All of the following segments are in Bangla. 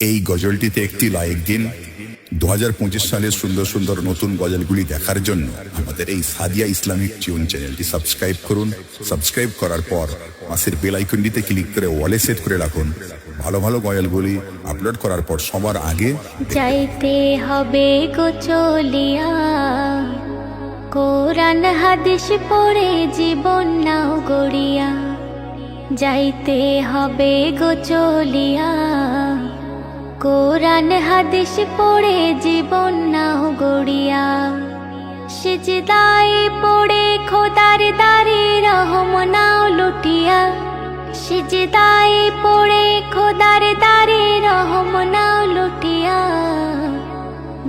এই গজলটিতে একটি লাইক দিন। দু হাজার পঁচিশ সালের সুন্দর সুন্দর নতুন গজলগুলি দেখার জন্য আমাদের এই সাদিয়া ইসলামিক টিউন চ্যানেলটি সাবস্ক্রাইব করুন। সাবস্ক্রাইব করার পর মাসের বেল আইকনটিতে ক্লিক করে ওয়ালে সেট করে রাখুন। ভালো ভালো গজলগুলি আপলোড করার পর সবার আগে যাইতে হবে গো চলিয়া। কোরআন হাদিস পড়ে জীবন নাও গড়িয়া। যাইতে হবে গো চলিয়া। কোরআন হাদিস পড়ে জীবন নাও গড়িয়া। সিজদাই পড়ে খোদার দারে রহম নাও লুটিয়া। সিজদাই পড়ে খোদার দারে রহম নাও লুটিয়া।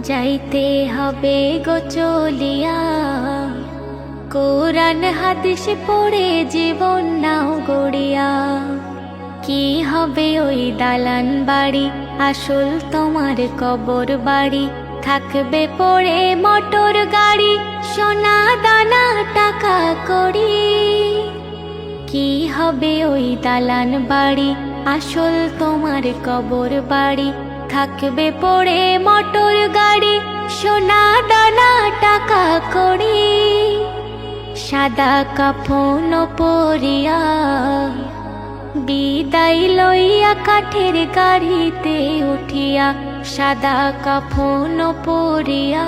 যাইতে হবে গো চলিয়া। কোরআন হাদিস পড়ে জীবন নাও গড়িয়া। কি হবে ওই দালান বাড়ি? আসল তোমার কবর বাড়ি, থাকবে পড়ে মোটর গাড়ি, সোনা দানা টাকা করি। কি হবে ওই দালান বাড়ি? আসল তোমার কবর বাড়ি, থাকবে পড়ে মোটর গাড়ি, সোনা দানা টাকা করি। সাদা কাফন পরিয়া বিদায় লইয়া কাঠের গাড়িতে উঠিয়া সাদা কাফন পরিয়া।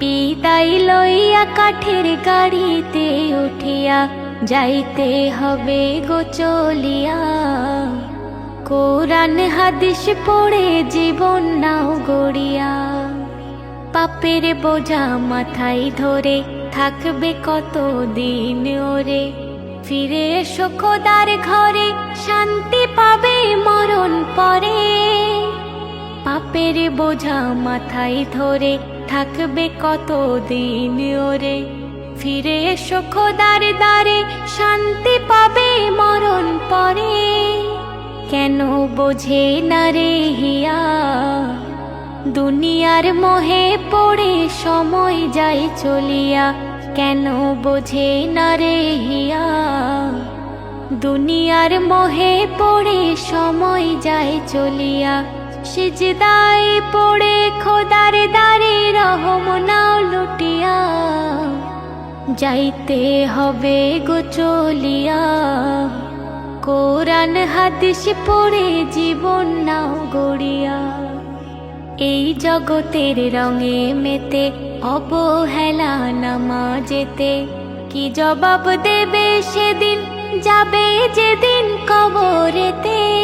বিদায় লইয়া কাঠের গাড়িতে উঠিয়া যাইতে হবে গো চলিয়া। কোরআন হাদিস পড়ে জীবন নাও গড়িয়া। পাপের বোঝা মাথায় ধরে থাকবে কত দিন ওরে। ফিরে এসো খোদার ঘরে, শান্তি পাবে মরণ পরে। পাপের বোঝা মাথায় ধরে, থাকবে কত দিন ওরে। ফিরে এসো খোদার দ্বারে, শান্তি পাবে মরণ পরে। কেন বোঝে না রে হিয়া? দুনিয়ার মোহে পড়ে সময় যায় চলিয়া কেন বোঝে না রে হিয়া? দুনিয়ার মোহে পড়ে সময় যায় চলিয়া। সিজদায় পড়ে খোদার দারে রহম নাও লুটিয়া। যাইতে হবে গো চলিয়া। কোরআন হাদিস পড়ে জীবন নাও গড়িয়া। এই জগতের রঙে মেতে অবহেলা নামা যেতে কি জবাব দেবে সেদিন? যাবে যেদিন কবরেতে।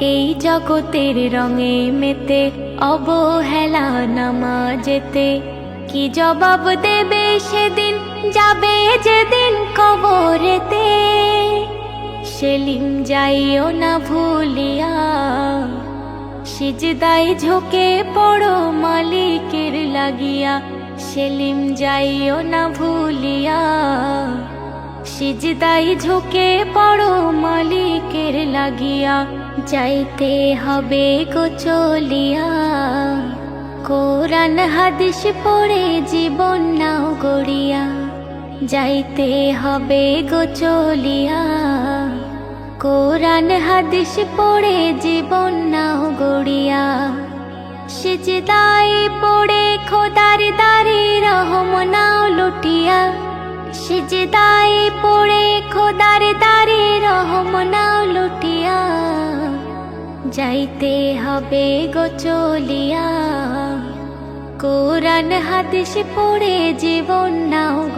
এই জগতের রঙে মেতে অবহেলা নামা যেতে কি জবাব দেবে সেদিন? যাবে যেদিন কবরেতে। সেলিম যাইও না ভুলিয়া। সিজদাই ঝোকে পড়ো মালিকের লাগিয়া, সেলিম যাইও না ভুলিয়া। সিজদাই ঝোকে পড়ো মালিকের লাগিয়া, যাইতে হবে গো চলিয়া। কোরআন হাদিস পড়ে জীবন নাও গড়িয়া, যাইতে হবে গো চলিয়া। কোরআন হাদিস পড়ে জীবন নাও গড়িয়া। সিজদাই পড়ে খোদার দারে রহম নাও লুটিয়া। সিজদাই পড়ে খোদার দারে রহম নাও লুটিয়া। যাইতে হবে গো চলিয়া। কোরআন হাদিস পড়ে জীবন নাও